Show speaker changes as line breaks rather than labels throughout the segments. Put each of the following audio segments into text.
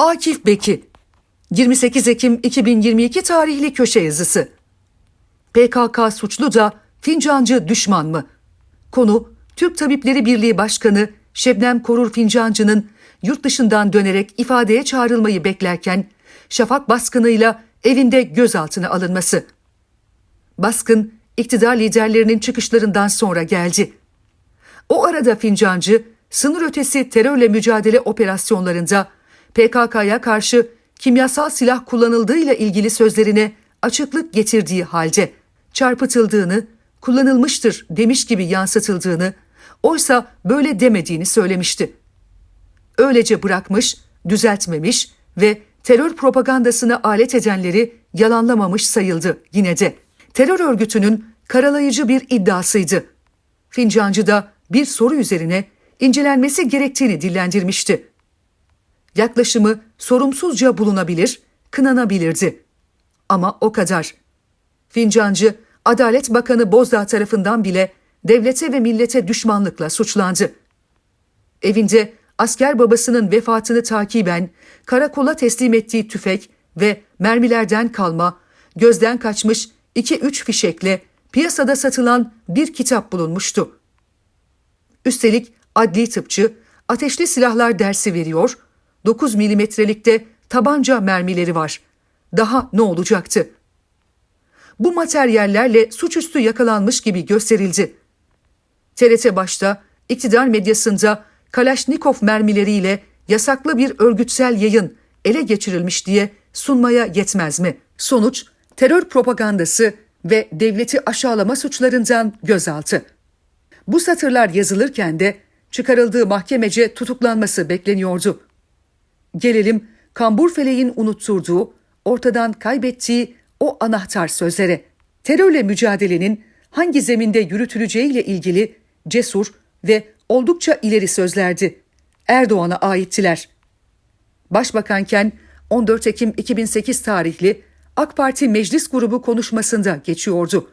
Akif Beki 28 Ekim 2022 tarihli köşe yazısı. PKK suçlu da Fincancı düşman mı? Konu Türk Tabipleri Birliği Başkanı Şebnem Korur Fincancı'nın yurt dışından dönerek ifadeye çağrılmayı beklerken şafak baskınıyla evinde gözaltına alınması. Baskın iktidar liderlerinin çıkışlarından sonra geldi. O arada Fincancı sınır ötesi terörle mücadele operasyonlarında PKK'ya karşı kimyasal silah kullanıldığıyla ilgili sözlerine açıklık getirdiği halde çarpıtıldığını, kullanılmıştır demiş gibi yansıtıldığını, oysa böyle demediğini söylemişti. Öylece bırakmış, düzeltmemiş ve terör propagandasına alet edenleri yalanlamamış sayıldı yine de. Terör örgütünün karalayıcı bir iddiasıydı. Fincancı da bir soru üzerine incelenmesi gerektiğini dillendirmişti. Yaklaşımı sorumsuzca bulunabilir, kınanabilirdi. Ama o kadar. Fincancı, Adalet Bakanı Bozdağ tarafından bile devlete ve millete düşmanlıkla suçlandı. Evinde asker babasının vefatını takiben karakola teslim ettiği tüfek ve mermilerden kalma, gözden kaçmış 2-3 fişekle piyasada satılan bir kitap bulunmuştu. Üstelik adli tıpçı ateşli silahlar dersi veriyor, 9 milimetrelikte tabanca mermileri var. Daha ne olacaktı? Bu materyallerle suçüstü yakalanmış gibi gösterildi. TRT başta iktidar medyasında Kalaşnikov mermileriyle yasaklı bir örgütsel yayın ele geçirilmiş diye sunmaya yetmez mi? Sonuç terör propagandası ve devleti aşağılama suçlarından gözaltı. Bu satırlar yazılırken de çıkarıldığı mahkemece tutuklanması bekleniyordu. Gelelim kambur feleğin unutturduğu, ortadan kaybettiği o anahtar sözlere. Terörle mücadelenin hangi zeminde yürütüleceğiyle ilgili cesur ve oldukça ileri sözlerdi. Erdoğan'a aittiler. Başbakanken 14 Ekim 2008 tarihli AK Parti Meclis Grubu konuşmasında geçiyordu.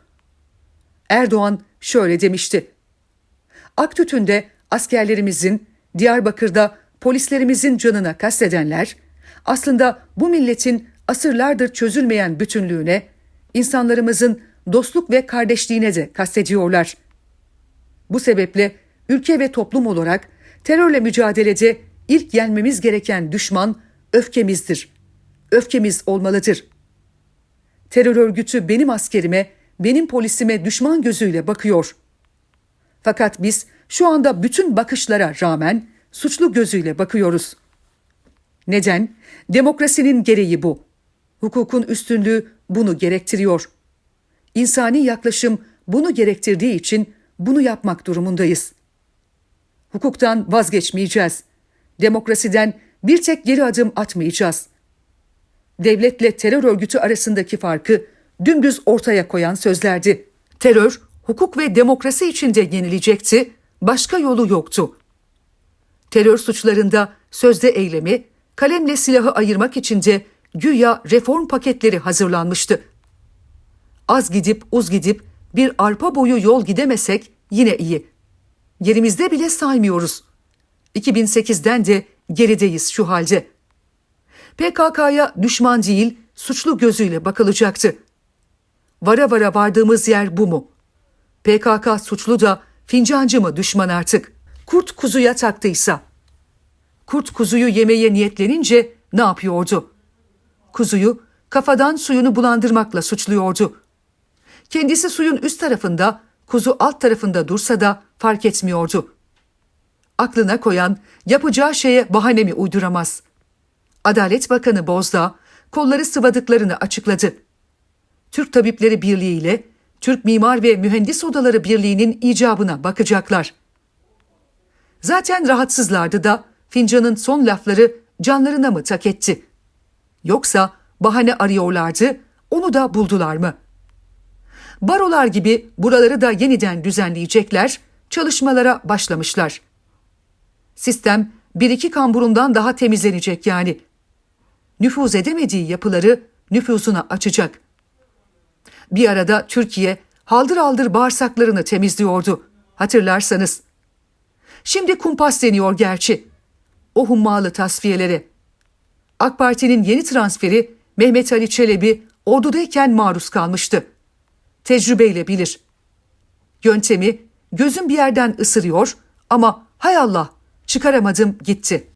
Erdoğan şöyle demişti. Aktütünde askerlerimizin, Diyarbakır'da polislerimizin canına kastedenler aslında bu milletin asırlardır çözülmeyen bütünlüğüne, insanlarımızın dostluk ve kardeşliğine de kastediyorlar. Bu sebeple ülke ve toplum olarak terörle mücadelede ilk yenmemiz gereken düşman öfkemizdir. Öfkemiz olmalıdır. Terör örgütü benim askerime, benim polisime düşman gözüyle bakıyor. Fakat biz şu anda bütün bakışlara rağmen suçlu gözüyle bakıyoruz. Neden? Demokrasinin gereği bu. Hukukun üstünlüğü bunu gerektiriyor. İnsani yaklaşım bunu gerektirdiği için bunu yapmak durumundayız. Hukuktan vazgeçmeyeceğiz. Demokrasiden bir tek geri adım atmayacağız. Devletle terör örgütü arasındaki farkı dümdüz ortaya koyan sözlerdi. Terör, hukuk ve demokrasi içinde yenilecekti, başka yolu yoktu. Terör suçlarında sözde eylemi, kalemle silahı ayırmak için de güya reform paketleri hazırlanmıştı. Az gidip uz gidip bir arpa boyu yol gidemesek yine iyi. Yerimizde bile saymıyoruz. 2008'den de gerideyiz şu halde. PKK'ya düşman değil, suçlu gözüyle bakılacaktı. Vara vara vardığımız yer bu mu? PKK suçlu da fincancı mı düşman artık? Kurt kuzuya taktıysa. Kurt kuzuyu yemeye niyetlenince ne yapıyordu? Kuzuyu kafadan suyunu bulandırmakla suçluyordu. Kendisi suyun üst tarafında, kuzu alt tarafında dursa da fark etmiyordu. Aklına koyan yapacağı şeye bahane mi uyduramaz? Adalet Bakanı Bozdağ kolları sıvadıklarını açıkladı. Türk Tabipleri Birliği ile Türk Mimar ve Mühendis Odaları Birliği'nin icabına bakacaklar. Zaten rahatsızlardı da fincanın son lafları canlarına mı tak etti? Yoksa bahane arıyorlardı, onu da buldular mı? Barolar gibi buraları da yeniden düzenleyecekler, çalışmalara başlamışlar. Sistem bir iki kamburundan daha temizlenecek yani. Nüfuz edemediği yapıları nüfuzuna açacak. Bir arada Türkiye haldır haldır bağırsaklarını temizliyordu. Hatırlarsanız. Şimdi kumpas deniyor gerçi. O hummalı tasfiyelere. AK Parti'nin yeni transferi Mehmet Ali Çelebi ordudayken maruz kalmıştı. Tecrübeyle bilir. Yöntemi gözüm bir yerden ısırıyor ama hay Allah çıkaramadım gitti.